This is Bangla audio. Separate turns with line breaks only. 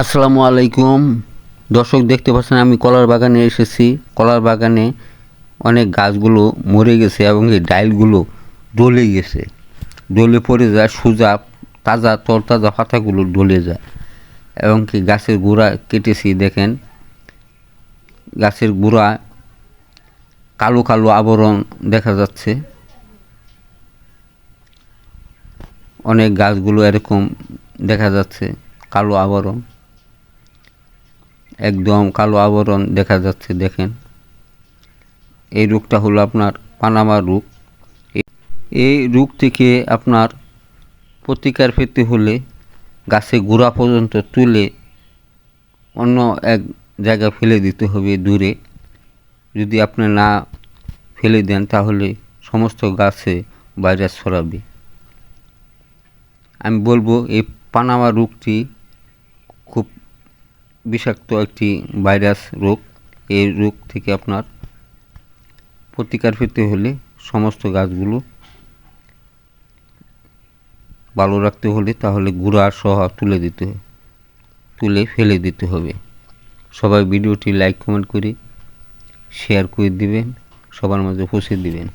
আসসালামু আলাইকুম। দর্শক দেখতে পাচ্ছেন, আমি কলার বাগানে এসেছি। কলার বাগানে অনেক গাছগুলো মরে গেছে এবং এই ডাইলগুলো ডলে গেছে। ডলে পড়ে যায়, সোজা, তাজা, তরতাজা পাতাগুলো ডলে যায়। এবং কি গাছের গোড়া কেটেছি, দেখেন। গাছের গোড়া কালো কালো আবরণ দেখা যাচ্ছে। অনেক গাছগুলো এরকম দেখা যাচ্ছে, কালো আবরণ। একদম কালো আবরণ দেখা যাচ্ছে, দেখেন। এই রোগটা হলো আপনার পানামা রোগ। এই রোগ থেকে আপনার প্রতিকার পেতে হলে গাছে গোড়া পর্যন্ত তুলে অন্য এক জায়গায় ফেলে দিতে হবে দূরে। যদি আপনি না ফেলে দেন, তাহলে সমস্ত গাছে ভাইরাস ছড়াবে। আমি বলব, এই পানামা রোগটি বিষাক্ত একটি ভাইরাস রোগ। এই রোগ থেকে আপনার প্রতিকার পেতে হলে সমস্ত গাছগুলো ভালো রাখতে হলে তাহলে গুঁড়া সহ তুলে দিতে, তুলে ফেলে দিতে হবে। সবাই ভিডিওটি লাইক, কমেন্ট করে শেয়ার করে দিবেন, সবার মাঝে পৌঁছে দিবেন।